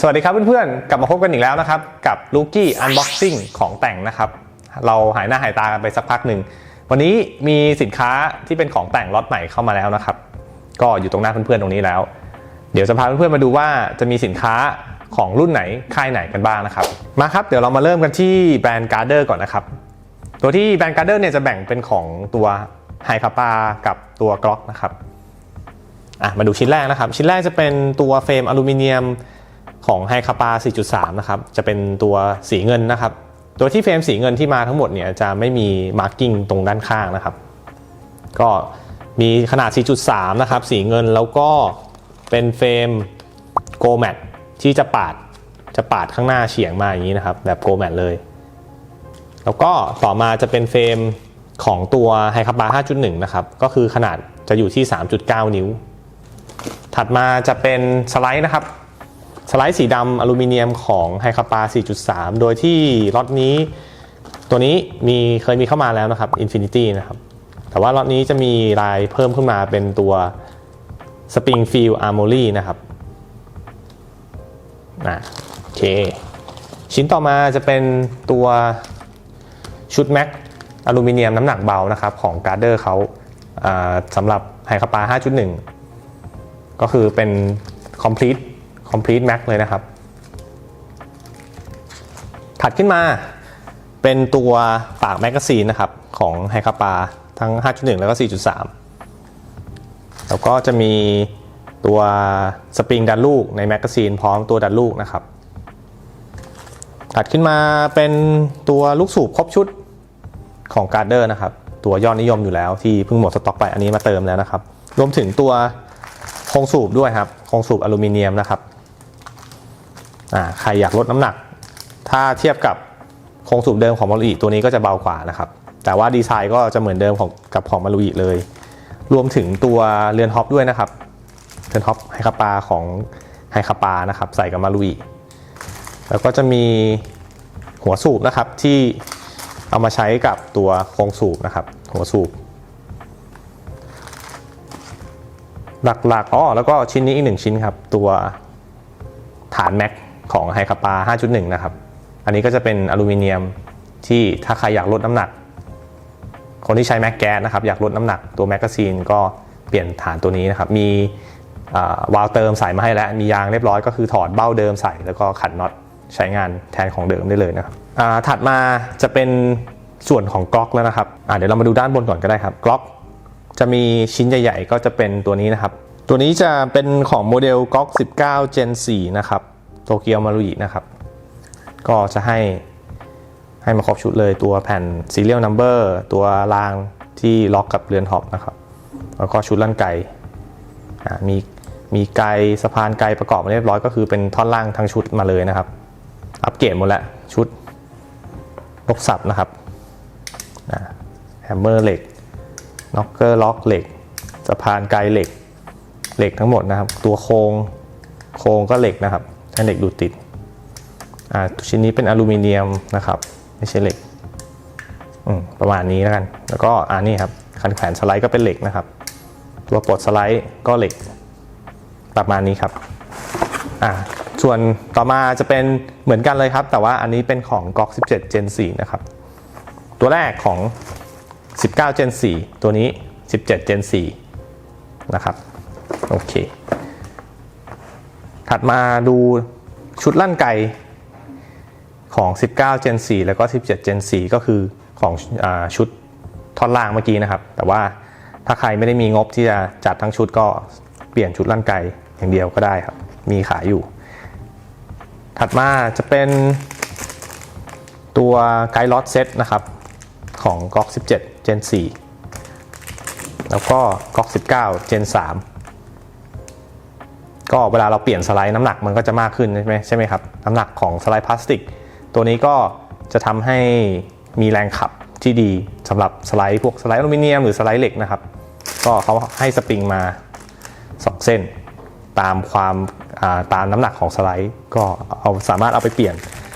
สวัสดีครับเพื่อนๆ กลับมาพบกันอีกแล้วนะครับ กับลูกี้อันบ็อกซิ่งของแต่งนะครับ เราหายหน้าหายตากันไปสักพักหนึ่ง วันนี้มีสินค้าที่เป็นของแต่งล็อตใหม่เข้ามาแล้วนะครับ ก็อยู่ตรงหน้าเพื่อนๆตรงนี้แล้ว เดี๋ยวจะพาเพื่อนๆมาดูว่าจะมีสินค้าของรุ่นไหนค่ายไหนกันบ้างนะครับ มาครับเดี๋ยวเรามาเริ่มกันที่แบรนด์การ์เดอร์ก่อนนะครับ ตัวที่แบรนด์การ์เดอร์เนี่ยจะแบ่งเป็นของตัวไฮคาปากับตัวกล็อกนะครับอะมาดูชิ้นแรกนะครับ ชิ้นแรกจะเป็นตัวเฟรมอลูมิเนียม ของไฮคาปา 4.3 นะครับ จะเป็นตัวสีเงินนะครับตัวที่เฟรมสีเงินที่มาทั้งหมดเนี่ยจะไม่มีมาร์กิ้งตรงด้านข้างนะครับ ก็มีขนาด 4.3 นะครับ สีเงินแล้วก็เป็นเฟรมโกลแมทที่จะปาดจะปาดข้างหน้าเฉียงมาอย่างนี้นะครับ แบบโกลแมทเลย แล้วก็ต่อมาจะเป็นเฟรมของตัวไฮคาปา 5.1 นะครับ ก็คือขนาดจะอยู่ที่ 3.9 นิ้ว ถัดมาจะเป็นสไลด์นะครับ สไลด์สีดำอลูมิเนียมของไฮคาปา 4.3 โดยที่ล็อตนี้ตัวนี้มีเคยมีเข้ามาแล้วนะครับ Infinity นะครับ แต่ว่าล็อตนี้จะมีลายเพิ่มขึ้นมาเป็นตัว Springfield Armory นะครับอะโอเค ชิ้นต่อมาจะเป็นตัวชุดแม็กอลูมิเนียมน้ำหนักเบานะครับของการ์เดอร์เขาอ่าสำหรับไฮคาปา 5.1 ก็คือเป็น complete complete max เลยนะครับ ถัดขึ้นมาเป็นตัวปากแมกกาซีนนะครับ ของไฮคาปาทั้ง 5.1 แล้วก็ 4.3 แล้วก็จะมีตัวสปริงดันลูกในแมกกาซีนพร้อมตัวดันลูกนะครับ ถัดขึ้นมาเป็นตัวลูกสูบครบชุดของการ์เดอร์นะครับ ตัวยอดนิยมอยู่แล้วที่เพิ่งหมดสต็อกไปอันนี้มาเติมแล้วนะครับ รวมถึงตัวโครงสูบด้วยครับ โครงสูบอลูมิเนียมนะครับ ใครอยากลดน้ำหนัก ถ้าเทียบกับโครงสูบเดิมของมารุอิตัวนี้ก็จะเบากว่านะครับ แต่ว่าดีไซน์ก็จะเหมือนเดิมของกับของมารุอิเลย รวมถึงตัวเรือนฮอปด้วยนะครับเรือนฮอปไฮคาปาของไฮคาปานะครับใส่กับมารุอิแล้วก็จะมีหัวสูบนะครับที่เอามาใช้กับตัวโครงสูบนะครับ หัวสูบ หลักๆอ๋อแล้วก็ชิ้นนี้อีกหนึ่งชิ้นครับ ตัวฐานแม็ก ของไฮคาปา 5.1 นะครับ อันนี้ก็จะเป็นอลูมิเนียมที่ถ้าใครอยากลดน้ำหนัก คนที่ใช้แม็กแก๊สนะครับอยากลดน้ำหนักตัวแมกกาซีนก็เปลี่ยนฐานตัวนี้นะครับ มีวาล์วเติมใส่มาให้แล้ว มียางเรียบร้อยก็คือถอดเบ้าเดิมใส่แล้วก็ขันน็อตใช้งานแทนของเดิมได้เลยนะครับถัดมาจะเป็นส่วนของกล็อกแล้วนะครับเดี๋ยวเรามาดูด้านบนก่อนก็ได้ครับกล็อกจะมีชิ้นใหญ่ ๆ ก็จะเป็นตัวนี้นะครับ ตัวนี้จะเป็นของโมเดล GOG 19 Gen 4 นะครับ โตเกียวมารุอินะครับ ก็จะให้ให้มาครบชุดเลยตัวแผ่น Serial Number ตัวรางที่ล็อกกับเรือนท็อปนะครับ แล้วก็ชุดลั่นไกมีมีไกสะพานไกประกอบมาเรียบร้อยก็คือเป็นท่อนล่างทั้งชุดมาเลยนะครับ อัปเกรดหมดแล้วชุดลบสับนะครับแฮมเมอร์เหล็กน็อกเกอร์ล็อกเหล็กสะพานไกเหล็กเหล็กทั้งหมดนะครับ ตัวโครงโครงก็เหล็กนะครับ ใช้เหล็กดูดติดอ่าชิ้นนี้เป็นอลูมิเนียมนะครับไม่ใช่เหล็กประมาณนี้แล้วกัน แล้วก็อ่านี่ครับคันแขวนสไลด์ก็เป็นเหล็กนะครับ ตัวปลดสไลด์ก็เหล็กประมาณนี้ครับอ่าส่วนต่อมาจะเป็นเหมือนกันเลยครับ แต่ว่าอันนี้เป็นของ GOG 17 Gen 4 นะครับ ตัวแรกของ 19 Gen 4 ตัวนี้ 17 Gen 4 นะครับ โอเค ถัดมาดูชุดลั่นไกของ 19 Gen 4 แล้วก็ 17 Gen 4 ก็คือของอชุดท่อนล่างเมื่อกี้นะครับ แต่ว่าถ้าใครไม่ได้มีงบที่จะจัดทั้งชุดก็เปลี่ยนชุดลั่นไกอย่างเดียวก็ได้ครับ มีขายอยู่ ถัดมาจะเป็นตัวไกด์ล็อตเซตนะครับ ของ GOG 17 Gen 4 แล้วก็ GOG 19 Gen 3 ก็เวลาเราเปลี่ยนสไลด์น้ำหนักมันก็จะมากขึ้นใช่ไหมใช่ไหมครับน้ำหนักของสไลด์พลาสติก ตัวนี้ก็จะทำให้มีแรงขับที่ดีสำหรับสไลด์พวกสไลด์อลูมิเนียมหรือสไลด์เหล็กนะครับ ก็เขาให้สปริงมา2เส้น ตามความาตามน้ำหนักของสไลด์ ก็เอาสามารถเอาไปเปลี่ยน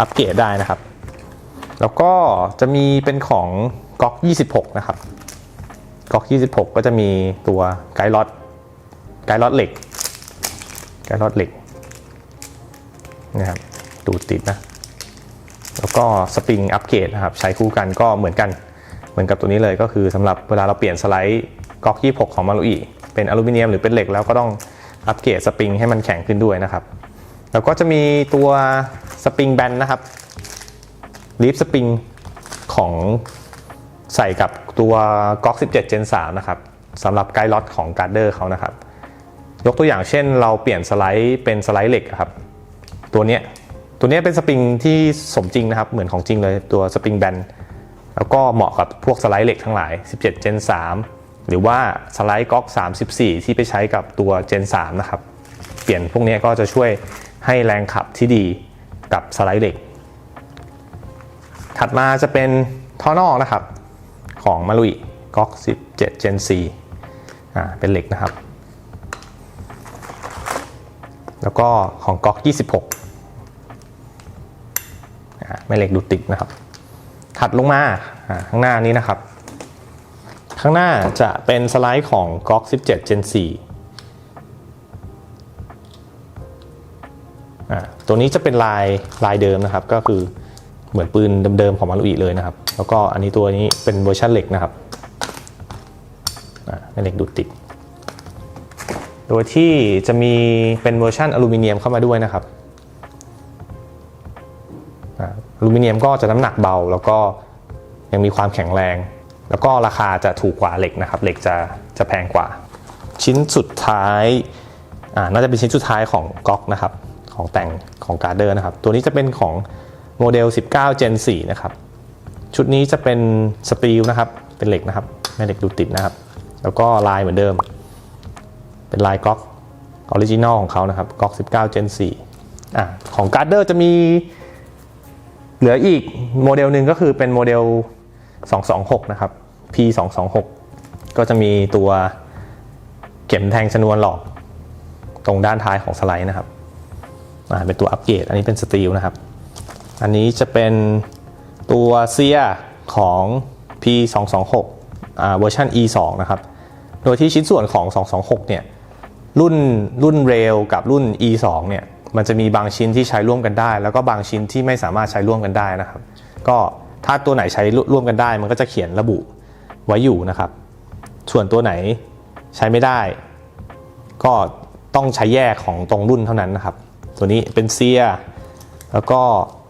อัปเกรดได้นะครับ แล้วก็จะมีเป็นของก๊อก26 นะครับก๊อก26 ก็จะมีตัวไกด์ล็อตไกด์ล็อตเหล็ก ไกด์ล็อตเหล็กนะครับดูดติดนะ แล้วก็สปริงอัปเกรดนะครับใช้คู่กันก็เหมือนกัน เหมือนกับตัวนี้เลยก็คือสำหรับเวลาเราเปลี่ยนสไลด์ก๊อก26 ของมารุอีเป็นอลูมิเนียมหรือเป็นเหล็กแล้วก็ต้องอัปเกรดสปริงให้มันแข็งขึ้นด้วยนะครับ แล้วก็จะมีตัวสปริงแบนนะครับลีฟสปริงของใส่กับตัวก๊อก17 Gen 3 นะครับสำหรับไกด์ล็อตของการ์เดอร์เขานะครับ ยกตัวอย่างเช่น เราเปลี่ยนสไลด์เป็นสไลด์เหล็กครับ ตัวเนี้ยตัวนี้เป็นสปริงที่สมจริงนะครับ เหมือนของจริงเลยตัวสปริงแบนแล้วก็เหมาะกับพวกสไลด์เหล็กทั้งหลาย 17 Gen 3 หรือว่าสไลด์ก๊อก34 ที่ไปใช้กับตัว Gen 3 นะครับ เปลี่ยนพวกนี้ก็จะช่วยให้แรงขับที่ดีกับสไลด์เหล็ก ถัดมาจะเป็นท่อนอกนะครับ ของมาลุยก๊อก17 Gen 4อ่าเป็นเหล็กนะครับ แล้วก็ของก๊อก 26แม่เหล็กดูดติดนะครับ ถัดลงมาข้างหน้านี้นะครับ ข้างหน้าจะเป็นสไลด์ของก๊อก 17 Gen 4อ่ตัวนี้จะเป็นลายลายเดิมนะครับ ก็คือเหมือนปืนเดิมๆของมารุอีเลยนะครับ แล้วก็อันนี้ตัวนี้เป็นเวอร์ชันเหล็กนะครับแม่เหล็กดูดติด โดยที่จะมีเป็นเวอร์ชันอลูมิเนียมเข้ามาด้วยนะครับอลูมิเนียมก็จะน้ำหนักเบาแล้วก็ยังมีความแข็งแรง แล้วก็ราคาจะถูกกว่าเหล็กนะครับ เหล็กจะจะแพงกว่า ชิ้นสุดท้ายน่าจะเป็นชิ้นสุดท้ายของก๊อกนะครับ ของแต่งของการ์เดอร์นะครับ ตัวนี้จะเป็นของโมเดล 19 Gen 4 นะครับ ชุดนี้จะเป็นสตีลนะครับ เป็นเหล็กนะครับแม่เหล็กดูติดนะครับ แล้วก็ลายเหมือนเดิม เป็นลายก๊อกออริจินอลของเขานะครับก๊อก19 Gen 4อะของการ์เดอร์จะมีเหลืออีกโมเดลหนึ่งก็คือเป็นโมเดล 226 นะครับ P 226ก็จะมีตัวเข็มแทงชนวนหลอก ตรงด้านท้ายของสไลด์นะครับอ่าเป็นตัวอัปเกรดอันนี้เป็นสตีลนะครับ อันนี้จะเป็นตัวเซียของ P 226อ่าเวอร์ชัน E 2นะครับ โดยที่ชิ้นส่วนของ 226 เนี่ย รุ่นรุ่นเรลกับรุ่น E 2 เนี่ยมันจะมีบางชิ้นที่ใช้ร่วมกันได้ แล้วก็บางชิ้นที่ไม่สามารถใช้ร่วมกันได้นะครับ ก็ถ้าตัวไหนใช้ร่วมกันได้ มันก็จะเขียนระบุไว้อยู่นะครับ ส่วนตัวไหนใช้ไม่ได้ ก็ต้องใช้แยกของตรงรุ่นเท่านั้นนะครับ ตัวนี้เป็นเซีย แล้วก็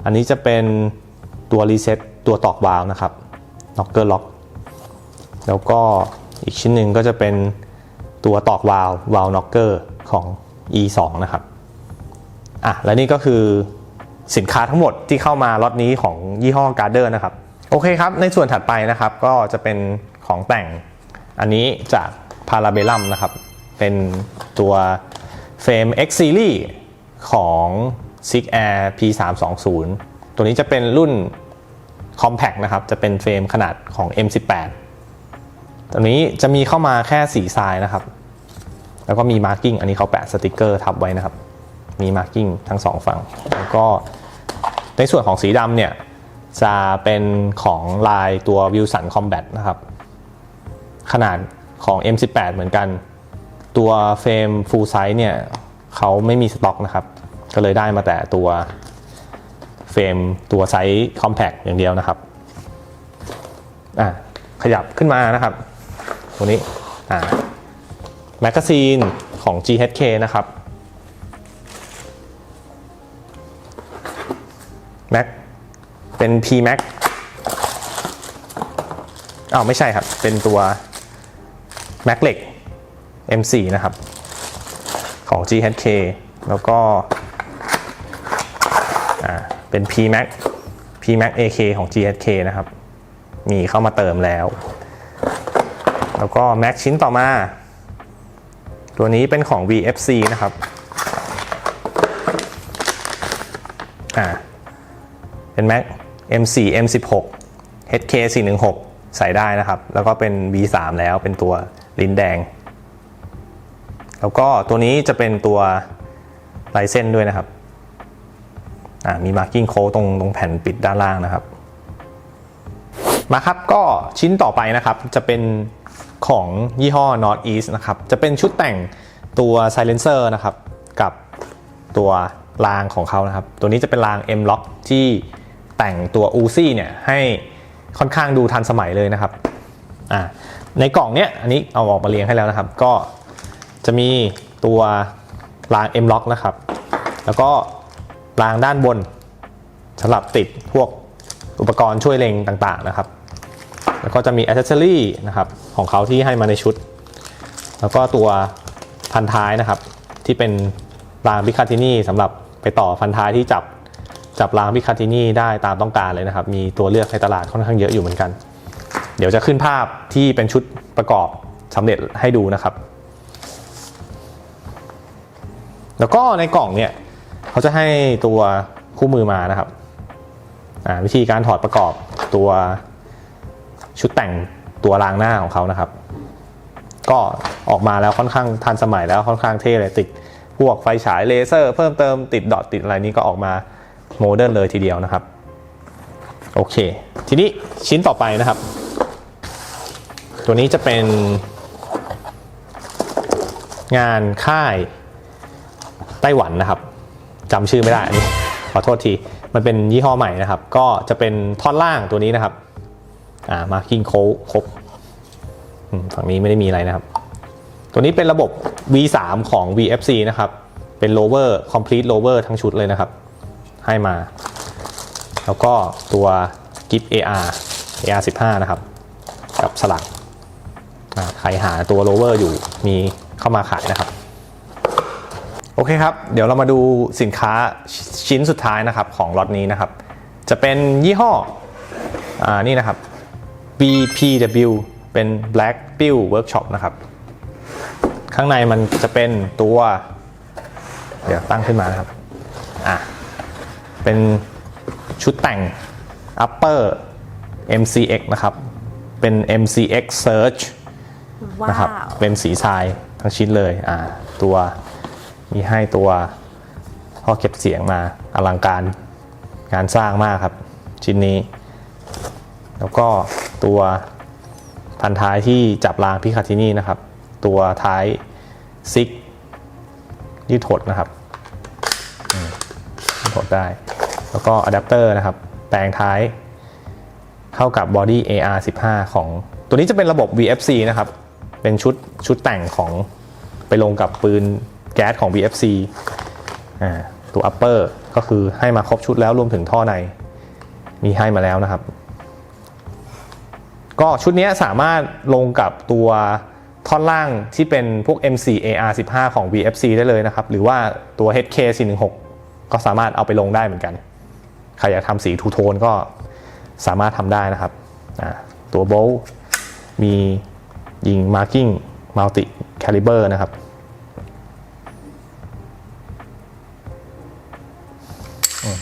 อันนี้จะเป็นตัวรีเซ็ตตัวตอกวาล์วนะครับน็อกเกอร์ล็อกแล้วก็อีกชิ้นหนึ่งก็จะเป็น ตัวตอกวาล์ววาล์วน็อกเกอร์ของ E 2 นะครับอะและนี่ก็คือสินค้าทั้งหมดที่เข้ามาล็อตนี้ของยี่ห้อการ์เดอร์นะครับ โอเคครับ ในส่วนถัดไปนะครับก็จะเป็นของแต่งอันนี้จากพาราเบลัมนะครับ เป็นตัวเฟรม X Series ของ Sig Air P 3 2 0 ตัวนี้จะเป็นรุ่น Compact นะครับ จะเป็นเฟรมขนาดของ M 18 ตัวนี้จะมีเข้ามาแค่สีทรายนะครับ แล้วก็มีมาร์กิ้งอันนี้เขาแปะสติกเกอร์ทับไว้นะครับ มีมาร์กิ้งทั้งสองฝั่ง แล้วก็ในส่วนของสีดำเนี่ยจะเป็นของลายตัว Wilson Combat นะครับ ขนาดของ M18 เหมือนกัน ตัวเฟรม full size เนี่ยเขาไม่มีสต็อกนะครับ ก็เลยได้มาแต่ตัวเฟรมตัวไซส์ compact อย่างเดียวนะครับอะขยับขึ้นมานะครับ ตัวนี้อ่าแมกกาซีนของ GHK นะครับ Mac เป็น P Max อ้าวไม่ใช่ครับ เป็นตัว Mac เหล็ก M4 นะครับ ของ GHK แล้วก็เป็น P Max P Max AK ของ GHK นะครับ มีเข้ามาเติมแล้ว แล้วก็ Mac ชิ้นต่อมา ตัวนี้เป็นของ VFC นะครับอ่าเป็น Mac M4 M16 HK 416ใส่ได้นะครับ แล้วก็เป็น V3 แล้วเป็นตัวลิ้นแดง แล้วก็ตัวนี้จะเป็นตัวลายเส้นด้วยนะครับอ่ามี marking code ตรงตรงแผ่นปิดด้านล่างนะครับ มาครับก็ชิ้นต่อไปนะครับจะเป็น ของยี่ห้อ Northeast นะครับ จะเป็นชุดแต่งตัว silencer นะครับ กับตัวรางของเขานะครับ ตัวนี้จะเป็นราง M Lock ที่แต่งตัว Uzi เนี่ยให้ค่อนข้างดูทันสมัยเลยนะครับอ่าในกล่องเนี้ยอันนี้เอาออกมาเรียงให้แล้วนะครับ ก็จะมีตัวราง M Lock นะครับ แล้วก็รางด้านบนสำหรับติดพวกอุปกรณ์ช่วยเล็งต่างๆนะครับ แล้วก็จะมีอ c เซ s ซอรี่นะครับ ของเขาที่ให้มาในชุด แล้วก็ตัวพันท้ายนะครับ ที่เป็นรางพิคาตินี่สำหรับไปต่อพันท้ายที่จับจับรางพิคาตินี่ได้ตามต้องการเลยนะครับ มีตัวเลือกในตลาดค่อนข้างเยอะอยู่เหมือนกัน เดี๋ยวจะขึ้นภาพที่เป็นชุดประกอบสำเร็จให้ดูนะครับ แล้วก็ในกล่องเนี่ยเขาจะให้ตัวคู่มือมานะครับวิธีการถอดประกอบตัวชุดแต่ง ตัวรางหน้าของเขานะครับ ก็ออกมาแล้วค่อนข้างทันสมัยแล้วค่อนข้างเท่เลยติดพวกไฟฉายเลเซอร์ เพิ่มเติมติดดอทติดอะไรนี้ก็ออกมาโมเดิร์นเลยทีเดียวนะครับ โอเค ทีนี้ชิ้นต่อไปนะครับ ตัวนี้จะเป็นงานค่ายไต้หวันนะครับจำชื่อไม่ได้อันนี้ขอโทษที มันเป็นยี่ห้อใหม่นะครับ ก็จะเป็นท่อนล่างตัวนี้นะครับ อ่ามาคิงโคครบฝั่งนี้ไม่ได้มีอะไรนะครับ ตัวนี้เป็นระบบ V3 ของ VFC นะครับ เป็น lower complete lower ทั้งชุดเลยนะครับ ให้มา แล้วก็ตัวกิฟ AR AR 15นะครับ กับสลักใครหาตัว lower อยู่มีเข้ามาขายนะครับ โอเคครับ เดี๋ยวเรามาดูสินค้าชิ้นสุดท้ายนะครับของล็อตนี้นะครับ จะเป็นยี่ห้ออนี่นะครับ BPW เป็น Black Bill Workshop นะครับ ข้างในมันจะเป็นตัว เดี๋ยวตั้งขึ้นมานะครับ อะ เป็นชุดแต่ง upper MCX นะครับ เป็น MCX Search ว้านะครับวเป็นสีทรายทั้งชิ้นเลย อ่า ตัวมีให้ตัวท่อเก็บเสียงมาอลังการงานสร้างมากครับ ชิ้นนี้ แล้วก็ ตัวพันท้ายที่จับรางพิคาทินี่นะครับ ตัวท้ายซิกยืดถดนะครับอืมยืดถดได้ แล้วก็อะแดปเตอร์นะครับ แปลงท้ายเข้ากับ Body AR 15 ของ ตัวนี้จะเป็นระบบ VFC นะครับ เป็นชุดชุดแต่งของไปลงกับปืนแก๊สของ VFC อ่าตัว upper ก็คือให้มาครบชุดแล้วรวมถึงท่อในมีให้มาแล้วนะครับ ก็ชุดนี้สามารถลงกับตัวท่อนล่างที่เป็นพวก MC AR 15 ของ VFC ได้เลยนะครับ หรือว่าตัว HK 416ก็สามารถเอาไปลงได้เหมือนกันใครอยากทำสีทูโทนก็สามารถทำได้นะครับ ตัวโบลมียิง marking multi caliber นะครับ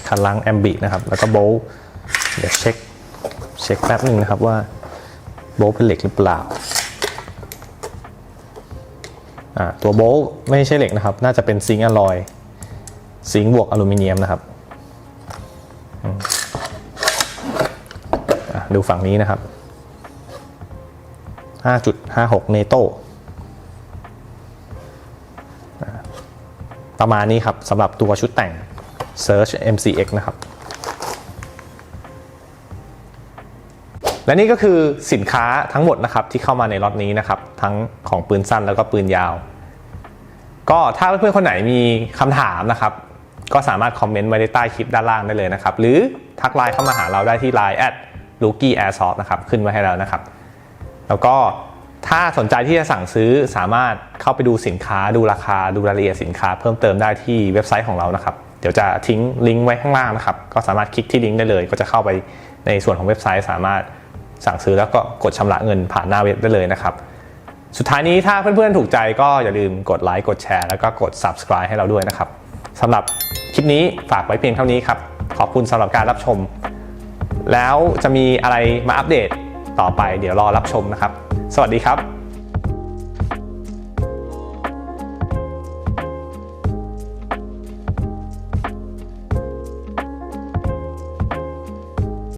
คันล้างแอมบินะครับ แล้วก็โบลเดี๋ยวเช็ค เช็คแป๊บหนึ่งนะครับว่า โบลเป็นเหล็กหรือเปล่าตัวโบลไม่ใช่เหล็กนะครับ น่าจะเป็นซิงค์อลลอย ซิงค์บวกอลูมิเนียมนะครับ ดูฝั่งนี้นะครับ 5.56 เนโตประมาณนี้ครับสำหรับตัวชุดแต่ง Search MCX นะครับ และนี่ก็คือสินค้าทั้งหมดนะครับที่เข้ามาในล็อตนี้นะครับทั้งของปืนสั้นแล้วก็ปืนยาว ก็ถ้าเพื่อนๆคนไหนมีคำถามนะครับก็สามารถคอมเมนต์ไว้ในใต้คลิปด้านล่างได้เลยนะครับ หรือทักไลน์เข้ามาหาเราได้ที่ Line at l u k i e Airsoft นะครับขึ้นไว้ให้แล้วนะครับ แล้วก็ถ้าสนใจที่จะสั่งซื้อสามารถเข้าไปดูสินค้าดูราคาดูรายละเอียดสินค้า เพิ่มเติมได้ที่เว็บไซต์ของเรานะครับ เดี๋ยวจะทิ้งลิงก์ไว้ข้างล่างนะครับ ก็สามารถคลิกที่ลิงก์ได้เลย ก็จะเข้าไปในส่วนของเว็บไซต์สามารถ สั่งซื้อแล้วก็กดชำระเงินผ่านหน้าเว็บได้เลยนะครับ สุดท้ายนี้ถ้าเพื่อนๆถูกใจก็อย่าลืมกดไลค์กดแชร์แล้วก็กด subscribe ให้เราด้วยนะครับสำหรับคลิปนี้ฝากไว้เพียงเท่านี้ครับ ขอบคุณสำหรับการรับชม แล้วจะมีอะไรมาอัปเดตต่อไปเดี๋ยวรอรับชมนะครับ สวัสดีครับ